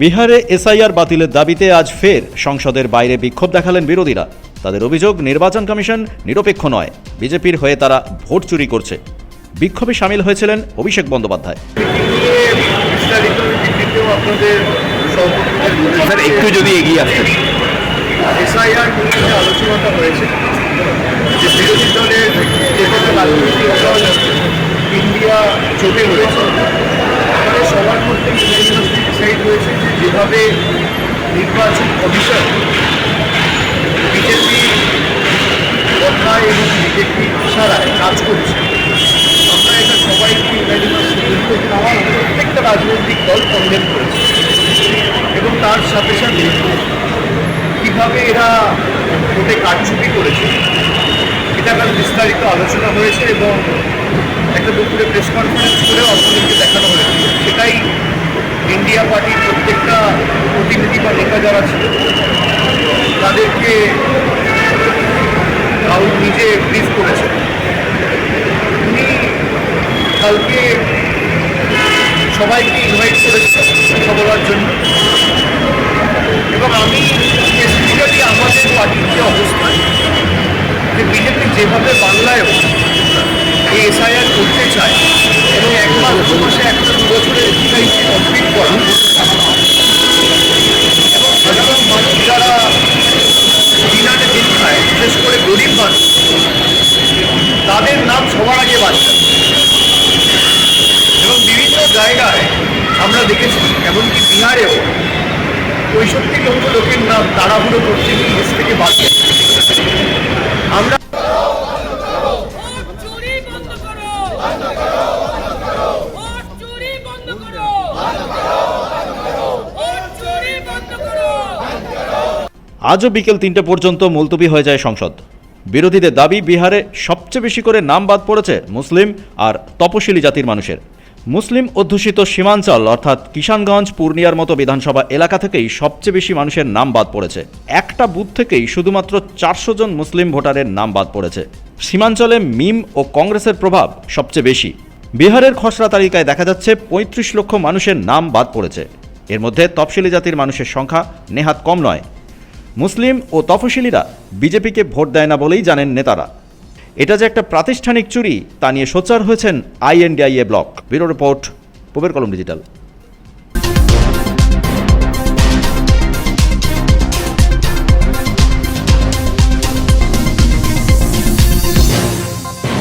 বিহারে এসআইআর বাতিলের দাবিতে আজ ফের সংসদের বাইরে বিক্ষোভ দেখালেন বিরোধীরা। তাদের অভিযোগ নির্বাচন কমিশন নিরপেক্ষ নয় বিজেপির হয়ে তারা ভোট চুরি করছে। বিক্ষোভে সামিল হয়েছিলেন অভিষেক বন্দ্যোপাধ্যায়। একটু যদি এগিয়ে আসতেন এসআইআর আলোচনাটা হয়েছে যে বিরোধী দলের যে কোনো রাজনৈতিক দল ইন্ডিয়া জোটে রয়েছে আমাদের সবার মধ্যে ডিসাইড হয়েছে যে যেভাবে নির্বাচন কমিশন বিজেপি কথায় এবং বিজেপি ইশারায় কাজ করছে। আমরা এটা সবাইকে ইউনাইটেড প্রত্যেকটা রাজনৈতিক দল কন্ডেম করেছে। এবং তার সাথে সাথে কীভাবে এরা ভোটে কারচুপি করেছে, এটা বিস্তারিত আলোচনা হয়েছে এবং একটা দুপুরে প্রেস কনফারেন্স করে অর্থনীতি ইন্ডিয়া পার্টির প্রত্যেকটা প্রতিনিধি বা নেতা যারা ছিল, তাদেরকে রাহুল নিজে ব্রিফ করেছে উনি কালকে সবাইকে ইনভাইট করেছেন কথা বলার জন্য। এবং আমি স্পেসিফিক্যালি আমাদের পার্টির যে অবস্থান যে বিজেপি যেভাবে বাংলায়ও এই এসআইআর করতে চায়, এবং এক মাস দু মাসে একটা দু বছরের দেখেছি এমনকি বিহারেও পঁয়ষট্টি লক্ষ লোকের নাম তাড়াহুড়ো করছে দেশ থেকে বাদ আমরা ভোট চুরি বন্ধ করো। ভোট চুরি বন্ধ করো। ভোট চুরি বন্ধ করো। আজও বিকেল তিনটে পর্যন্ত মুলতবি হয়ে যায় সংসদ। বিরোধীদের দাবি বিহারে সবচেয়ে বেশি করে নাম বাদ পড়েছে মুসলিম আর তপশিলি জাতির মানুষের। মুসলিম অধ্যুষিত সীমাঞ্চল, অর্থাৎ কিষানগঞ্জ, পূর্ণিয়ার মতো বিধানসভা এলাকা থেকেই সবচেয়ে বেশি মানুষের নাম বাদ পড়েছে। একটা বুথ থেকেই শুধুমাত্র চারশো জন মুসলিম ভোটারের নাম বাদ পড়েছে। সীমাঞ্চলে মিম ও কংগ্রেসের প্রভাব সবচেয়ে বেশি। বিহারের খসড়া তালিকায় দেখা যাচ্ছে পঁয়ত্রিশ লক্ষ মানুষের নাম বাদ পড়েছে। এর মধ্যে তপশিলি জাতির মানুষের সংখ্যা নেহাত কম নয়। মুসলিম ও তফসিলিরা বিজেপিকে ভোট দেয় না বলেই জানেন নেতারা। এটা যে একটা প্রাতিষ্ঠানিক চুরি, তা নিয়ে সোচ্চার হয়েছেন আইএনডিআইএ ব্লক। ব্যুরো রিপোর্ট পুবের কলম ডিজিটাল।